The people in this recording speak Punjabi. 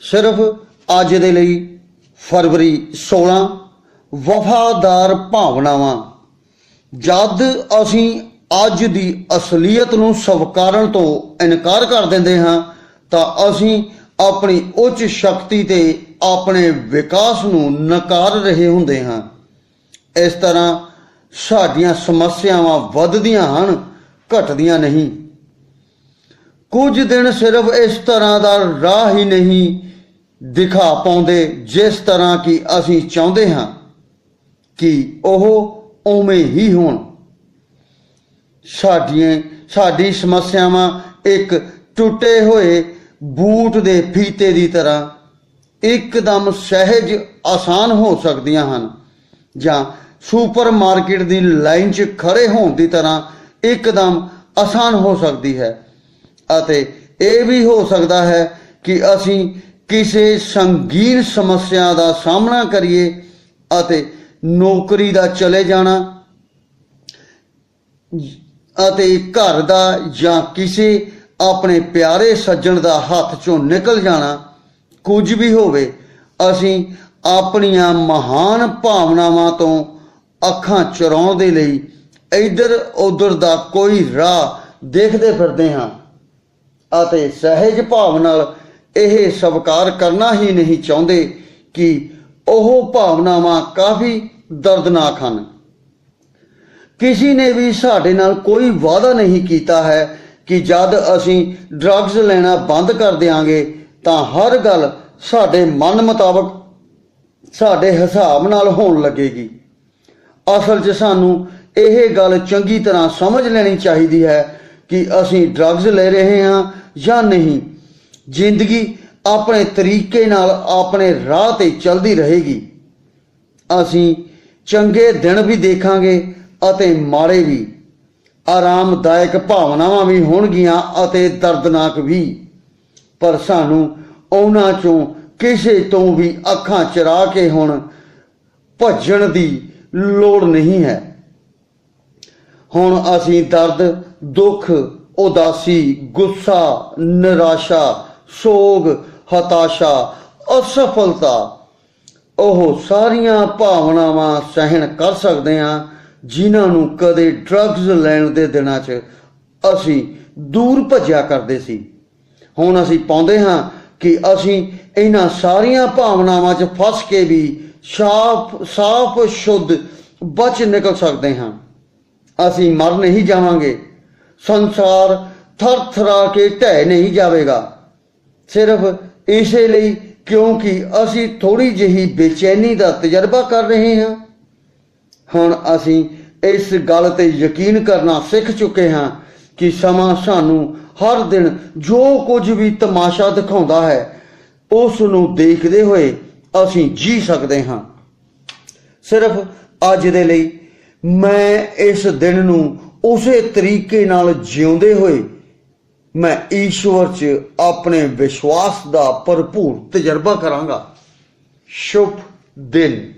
ਸਿਰਫ ਅੱਜ ਦੇ ਲਈ ਫਰਵਰੀ 16 ਵਫਾਦਾਰ ਭਾਵਨਾਵਾਂ। ਜਦ ਅਸੀਂ ਅੱਜ ਦੀ ਅਸਲੀਅਤ ਨੂੰ ਸਵੀਕਾਰਨ ਤੋਂ ਇਨਕਾਰ ਕਰ ਦਿੰਦੇ ਹਾਂ, ਤਾਂ ਅਸੀਂ ਆਪਣੀ ਉੱਚ ਸ਼ਕਤੀ ਤੇ ਆਪਣੇ ਵਿਕਾਸ ਨੂੰ ਨਕਾਰ ਰਹੇ ਹੁੰਦੇ ਹਾਂ। ਇਸ ਤਰ੍ਹਾਂ ਸਾਡੀਆਂ ਸਮੱਸਿਆਵਾਂ ਵੱਧਦੀਆਂ ਹਨ, ਘਟਦੀਆਂ ਨਹੀਂ। ਕੁਝ ਦਿਨ ਸਿਰਫ ਇਸ ਤਰ੍ਹਾਂ ਦਾ ਰਾਹ ਹੀ ਨਹੀਂ ਦਿਖਾ ਪਾਉਂਦੇ ਜਿਸ ਤਰ੍ਹਾਂ ਕਿ ਅਸੀਂ ਚਾਹੁੰਦੇ ਹਾਂ ਕਿ ਉਹ ਉਵੇਂ ਹੀ ਹੋਣ। ਸਾਡੀਆਂ, ਸਾਡੀ ਸਮੱਸਿਆਵਾਂ ਇੱਕ ਟੁੱਟੇ ਹੋਏ ਬੂਟ ਦੇ ਫੀਤੇ ਦੀ ਤਰ੍ਹਾਂ ਇੱਕਦਮ ਸਹਿਜ ਆਸਾਨ ਹੋ ਸਕਦੀਆਂ ਹਨ ਜਾਂ ਸੁਪਰਮਾਰਕਟ ਦੀ ਲਾਈਨ 'ਚ ਖੜੇ ਹੋਣ ਦੀ ਤਰ੍ਹਾਂ ਇੱਕਦਮ ਆਸਾਨ ਹੋ ਸਕਦੀ ਹੈ। ਅਤੇ ਇਹ ਵੀ ਹੋ ਸਕਦਾ ਹੈ ਕਿ ਅਸੀਂ ਕਿਸੇ ਸੰਗੀਨ ਸਮੱਸਿਆ ਦਾ ਸਾਹਮਣਾ ਕਰੀਏ ਅਤੇ ਨੌਕਰੀ ਦਾ ਚਲੇ ਜਾਣਾ ਅਤੇ ਘਰ ਦਾ ਜਾਂ ਕਿਸੇ ਆਪਣੇ ਪਿਆਰੇ ਸੱਜਣ ਦਾ ਹੱਥ ਚੋਂ ਨਿਕਲ ਜਾਣਾ, ਕੁਝ ਵੀ ਹੋਵੇ, ਅਸੀਂ ਆਪਣੀਆਂ ਮਹਾਨ ਭਾਵਨਾਵਾਂ ਤੋਂ ਅੱਖਾਂ ਚੁਰਾਉਣ ਦੇ ਲਈ ਇਧਰ ਉਧਰ ਦਾ ਕੋਈ ਰਾਹ ਦੇਖਦੇ ਫਿਰਦੇ ਹਾਂ ਅਤੇ ਸਹਿਜ ਭਾਵ ਨਾਲ ਇਹ ਸਵੀਕਾਰ ਕਰਨਾ ਹੀ ਨਹੀਂ ਚਾਹੁੰਦੇ ਕਿ ਉਹ ਭਾਵਨਾਵਾਂ ਕਾਫੀ ਦਰਦਨਾਕ ਹਨ। ਕਿਸੇ ਨੇ ਵੀ ਸਾਡੇ ਨਾਲ ਕੋਈ ਵਾਅਦਾ ਨਹੀਂ ਕੀਤਾ ਹੈ ਕਿ ਜਦ ਅਸੀਂ ਡਰੱਗਸ ਲੈਣਾ ਬੰਦ ਕਰ ਦਿਆਂਗੇ, ਤਾਂ ਹਰ ਗੱਲ ਸਾਡੇ ਮਨ ਮੁਤਾਬਕ ਸਾਡੇ ਹਿਸਾਬ ਨਾਲ ਹੋਣ ਲੱਗੇਗੀ। ਅਸਲ 'ਚ ਸਾਨੂੰ ਇਹ ਗੱਲ ਚੰਗੀ ਤਰ੍ਹਾਂ ਸਮਝ ਲੈਣੀ ਚਾਹੀਦੀ ਹੈ ਕਿ ਅਸੀਂ ਡਰੱਗਸ ਲੈ ਰਹੇ ਹਾਂ ਜਾਂ ਨਹੀਂ। ਜ਼ਿੰਦਗੀ ਆਪਣੇ ਤਰੀਕੇ ਨਾਲ ਆਪਣੇ ਰਾਹ ਤੇ ਚੱਲਦੀ ਰਹੇਗੀ। ਅਸੀਂ ਚੰਗੇ ਦਿਨ ਵੀ ਦੇਖਾਂਗੇ ਅਤੇ ਮਾੜੇ ਵੀ। ਆਰਾਮਦਾਇਕ ਭਾਵਨਾਵਾਂ ਵੀ ਹੋਣਗੀਆਂ ਅਤੇ ਦਰਦਨਾਕ ਵੀ। ਪਰ ਸਾਨੂੰ ਉਹਨਾਂ ਚੋਂ ਕਿਸੇ ਤੋਂ ਵੀ ਅੱਖਾਂ ਚਰਾ ਕੇ ਹੁਣ ਭੱਜਣ ਦੀ ਲੋੜ ਨਹੀਂ ਹੈ। ਹੁਣ ਅਸੀਂ ਦਰਦ, ਦੁੱਖ, ਉਦਾਸੀ, ਗੁੱਸਾ, ਨਿਰਾਸ਼ਾ ਸੋਗ, ਹਤਾਸ਼ਾ, ਅਸਫਲਤਾ, ਉਹ ਸਾਰੀਆਂ ਭਾਵਨਾਵਾਂ ਸਹਿਣ ਕਰ ਸਕਦੇ ਹਾਂ, ਜਿਨ੍ਹਾਂ ਨੂੰ ਕਦੇ ਡਰੱਗਸ ਲੈਣ ਦੇ ਦਿਨਾਂ 'ਚ ਅਸੀਂ ਦੂਰ ਭੱਜਿਆ ਕਰਦੇ ਸੀ। ਹੁਣ ਅਸੀਂ ਪਾਉਂਦੇ ਹਾਂ ਕਿ ਅਸੀਂ ਇਹਨਾਂ ਸਾਰੀਆਂ ਭਾਵਨਾਵਾਂ 'ਚ ਫਸ ਕੇ ਵੀ ਸਾਫ਼ ਸਾਫ਼, ਸ਼ੁੱਧ ਬਚ ਨਿਕਲ ਸਕਦੇ ਹਾਂ। ਅਸੀਂ ਮਰ ਨਹੀਂ ਜਾਵਾਂਗੇ। ਸੰਸਾਰ ਥਰ ਥਰਾ ਕੇ ਢਹਿ ਨਹੀਂ ਜਾਵੇਗਾ। ਸਿਰਫ ਇਸੇ ਲਈ ਕਿਉਂਕਿ ਅਸੀਂ ਥੋੜੀ ਜਿਹੀ ਬੇਚੈਨੀ ਦਾ ਤਜਰਬਾ ਕਰ ਰਹੇ ਹਾਂ। ਹੁਣ ਅਸੀਂ ਇਸ ਗੱਲ ਤੇ ਯਕੀਨ ਕਰਨਾ ਸਿੱਖ ਚੁੱਕੇ ਹਾਂ ਕਿ ਸਮਾਂ ਸਾਨੂੰ ਹਰ ਦਿਨ ਜੋ ਕੁਝ ਵੀ ਤਮਾਸ਼ਾ ਦਿਖਾਉਂਦਾ ਹੈ ਉਸ ਨੂੰ ਦੇਖਦੇ ਹੋਏ ਅਸੀਂ ਜੀ ਸਕਦੇ ਹਾਂ। ਸਿਰਫ ਅੱਜ ਦੇ ਲਈ ਮੈਂ ਇਸ ਦਿਨ ਨੂੰ ਉਸੇ ਤਰੀਕੇ ਨਾਲ ਜਿਉਂਦੇ ਹੋਏ ਮੈਂ ਈਸ਼ਵਰ 'ਚ ਆਪਣੇ ਵਿਸ਼ਵਾਸ ਦਾ ਭਰਪੂਰ ਤਜਰਬਾ ਕਰਾਂਗਾ। ਸ਼ੁਭ ਦਿਨ।